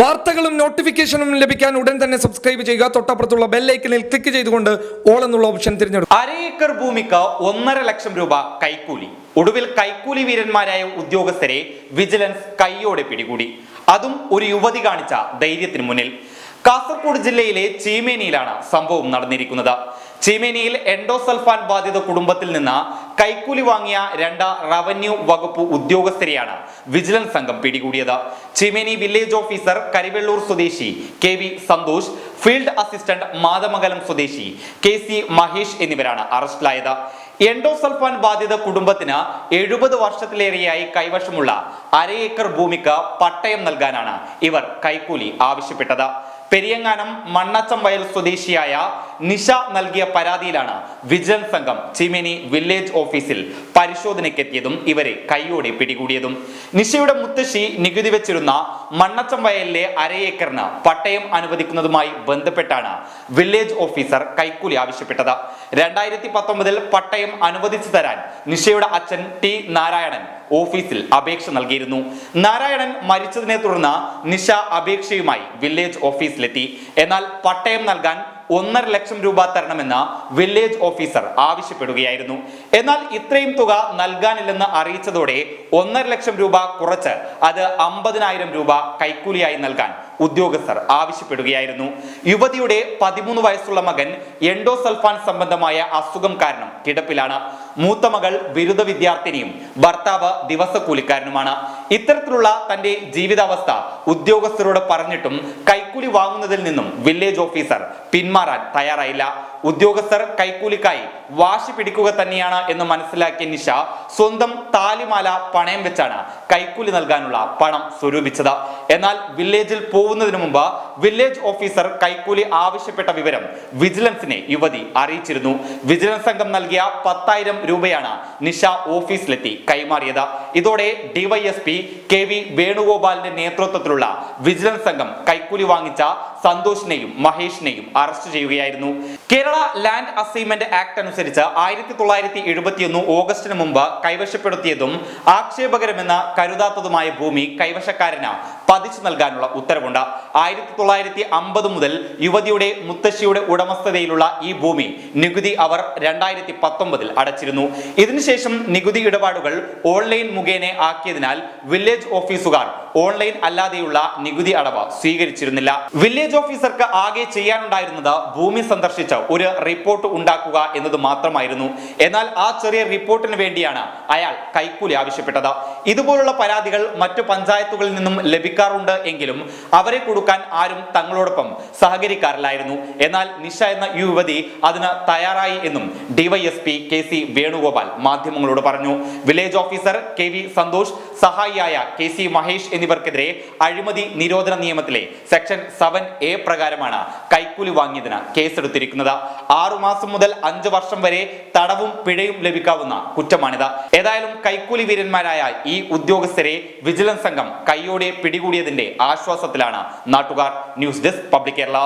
വാർത്തകളും നോട്ടിഫിക്കേഷനും ലഭിക്കാൻ ഉടൻ തന്നെ സബ്സ്ക്രൈബ് ചെയ്യുക. തൊട്ടപ്പുറത്തുള്ള ബെല്ലൈക്കനിൽ ക്ലിക്ക് ചെയ്തുകൊണ്ട് ഓൾ എന്നുള്ള ഓപ്ഷൻ തിരഞ്ഞെടുക്കുക. അര ഏക്കർ ഭൂമിക്ക് ഒന്നര ലക്ഷം രൂപ കൈക്കൂലി. ഒടുവിൽ കൈക്കൂലി വീരന്മാരായ ഉദ്യോഗസ്ഥരെ വിജിലൻസ് കൈയോടെ പിടികൂടി. അതും ഒരു യുവതി കാണിച്ച ധൈര്യത്തിന് മുന്നിൽ. കാസർഗോഡ് ജില്ലയിലെ ചീമേനിയിലാണ് സംഭവം നടന്നിരിക്കുന്നത്. ചീമേനിയിൽ എൻഡോസൾഫാൻ ബാധിത കുടുംബത്തിൽ നിന്ന് കൈക്കൂലി വാങ്ങിയ രണ്ട് റവന്യൂ വകുപ്പ് ഉദ്യോഗസ്ഥരെയാണ് വിജിലൻസ് സംഘം പിടികൂടിയത്. ചീമേനി വില്ലേജ് ഓഫീസർ കരിവെള്ളൂർ സ്വദേശി K V Santhosh field assistant Mathamangalam സ്വദേശി കെ സി മഹേഷ് എന്നിവരാണ് അറസ്റ്റിലായത്. എൻഡോസൾഫാൻ ബാധിത കുടുംബത്തിന് എഴുപത് വർഷത്തിലേറെയായി കൈവശമുള്ള അര ഏക്കർ ഭൂമിക്ക് പട്ടയം നൽകാനാണ് ഇവർ കൈക്കൂലി ആവശ്യപ്പെട്ടത്. പെരിയങ്ങാനം മണ്ണച്ചം വയൽ സ്വദേശിയായ നിഷ നൽകിയ പരാതിയിലാണ് വിജിലൻസ് സംഘം ചിമിനി വില്ലേജ് ഓഫീസിൽ പരിശോധനയ്ക്കെത്തിയതും ഇവരെ കൈയോടെ പിടികൂടിയതും. നിഷയുടെ മുത്തശ്ശി നികുതി വെച്ചിരുന്ന മണ്ണച്ചം വയലിലെ അരയേക്കറിന് പട്ടയം അനുവദിക്കുന്നതുമായി ബന്ധപ്പെട്ടാണ് വില്ലേജ് ഓഫീസർ കൈക്കൂലി ആവശ്യപ്പെട്ടത്. രണ്ടായിരത്തി പത്തൊമ്പതിൽ പട്ടയം അനുവദിച്ചു തരാൻ നിഷയുടെ അച്ഛൻ ടി നാരായണൻ ഓഫീസിൽ അപേക്ഷ നൽകിയിരുന്നു. നാരായണൻ മരിച്ചതിനെ തുടർന്ന് നിഷ അപേക്ഷയുമായി വില്ലേജ് ഓഫീസിലെത്തി. എന്നാൽ പട്ടയം നൽകാൻ ഒന്നര ലക്ഷം രൂപ തരണമെന്ന് വില്ലേജ് ഓഫീസർ ആവശ്യപ്പെടുകയായിരുന്നു. എന്നാൽ ഇത്രയും തുക നൽകാനില്ലെന്ന് അറിയിച്ചതോടെ ഒന്നര ലക്ഷം രൂപ കുറച്ച് അത് അമ്പതിനായിരം രൂപ കൈക്കൂലിയായി നൽകാൻ ഉദ്യോഗസ്ഥർ ആവശ്യപ്പെടുകയായിരുന്നു. യുവതിയുടെ പതിമൂന്ന് വയസ്സുള്ള മകൻ എൻഡോസൾഫാൻ സംബന്ധമായ അസുഖം കാരണം കിടപ്പിലാണ്. മൂത്ത മകൾ ബിരുദ വിദ്യാർത്ഥിനിയും ഭർത്താവ് ദിവസക്കൂലിക്കാരനുമാണ് ഇത്തരത്തിലുള്ള തന്റെ ജീവിതാവസ്ഥ ഉദ്യോഗസ്ഥരോട് പറഞ്ഞിട്ടും കൈക്കൂലി വാങ്ങുന്നതിൽ നിന്നും വില്ലേജ് ഓഫീസർ പിന്മാറാൻ തയ്യാറായില്ല. ഉദ്യോഗസ്ഥർ കൈക്കൂലിക്കായി വാശി പിടിക്കുക തന്നെയാണ് എന്ന് മനസ്സിലാക്കിയ നിഷ സ്വന്തം താലിമാല പണയം വെച്ചാണ് കൈക്കൂലി നൽകാനുള്ള പണം സ്വരൂപിച്ചത്. എന്നാൽ വില്ലേജിൽ പോകുന്നതിന് മുമ്പ് വില്ലേജ് ഓഫീസർ കൈക്കൂലി ആവശ്യപ്പെട്ട വിവരം വിജിലൻസിനെ യുവതി അറിയിച്ചിരുന്നു. വിജിലൻസ് സംഘം നൽകിയ പത്തായിരം രൂപയാണ് നിഷ ഓഫീസിലെത്തി കൈമാറിയത്. ഇതോടെ ഡിവൈഎസ്പി കെ വി വേണുഗോപാലിന്റെ നേതൃത്വത്തിലുള്ള വിജിലൻസ് സംഘം കൈക്കൂലി വാങ്ങിച്ച സന്തോഷിനെയും മഹേഷിനെയും അറസ്റ്റ് ചെയ്യുകയായിരുന്നു. കേരള ലാൻഡ് അസൈൻമെന്റ് ആക്ട് അനുസരിച്ച് ആയിരത്തി തൊള്ളായിരത്തി എഴുപത്തിയൊന്ന് ഓഗസ്റ്റിന് മുമ്പ് കൈവശപ്പെടുത്തിയതും ആക്ഷേപകരമെന്ന കരുതാത്തതുമായ ഭൂമി കൈവശക്കാരന് പതിച്ചു നൽകാനുള്ള ഉത്തരവുണ്ട്. ആയിരത്തി തൊള്ളായിരത്തി അമ്പത് മുതൽ യുവതിയുടെ മുത്തശ്ശിയുടെ ഉടമസ്ഥതയിലുള്ള ഈ ഭൂമി നികുതി അവർ രണ്ടായിരത്തി പത്തൊമ്പതിൽ അടച്ചിരുന്നു. ഇതിനുശേഷം നികുതി ഇടപാടുകൾ ഓൺലൈൻ മുഖേന ആക്കിയതിനാൽ വില്ലേജ് ഓഫീസുകാർ ഓൺലൈൻ അല്ലാതെയുള്ള നികുതി അടവ് സ്വീകരിച്ചിരുന്നില്ല. വില്ലേജ് ഓഫീസർക്ക് ആകെ ചെയ്യാനുണ്ടായിരുന്നത് ഭൂമി സന്ദർശിച്ച് ഒരു റിപ്പോർട്ട് ഉണ്ടാക്കുക എന്നത് മാത്രമായിരുന്നു. എന്നാൽ ആ ചെറിയ റിപ്പോർട്ടിന് വേണ്ടിയാണ് അയാൾ കൈക്കൂലി ആവശ്യപ്പെട്ടത്. ഇതുപോലുള്ള പരാതികൾ മറ്റു പഞ്ചായത്തുകളിൽ നിന്നും ലഭിക്കാറുണ്ട് എങ്കിലും അവരെ കൊടുക്കാൻ ആരും തങ്ങളോടൊപ്പം സഹകരിക്കാറില്ലായിരുന്നു. എന്നാൽ നിഷ എന്ന യുവതി അതിന് തയ്യാറായി എന്നും ഡിവൈഎസ്പി കെ സി വേണുഗോപാൽ മാധ്യമങ്ങളോട് പറഞ്ഞു. Village officer K V Santhosh സഹായിയായ K C Mahesh എന്നിവർക്കെതിരെ അഴിമതി നിരോധന നിയമത്തിലെ സെക്ഷൻ സെവൻ എ പ്രകാരമാണ് കൈക്കൂലി വാങ്ങിയതിന് കേസെടുത്തിരിക്കുന്നത്. ആറുമാസം മുതൽ അഞ്ചു വർഷം വരെ തടവും പിഴയും ലഭിക്കാവുന്ന കുറ്റമാണിത്. ഏതായാലും കൈക്കൂലി വീരന്മാരായ ഈ ഉദ്യോഗസ്ഥരെ വിജിലൻസ് സംഘം കൈയോടെ പിടികൂടിയതിന്റെ ആശ്വാസത്തിലാണ് നാട്ടുകാർ ന്യൂസ് ഡെസ്ക് പബ്ലിക് കേരള.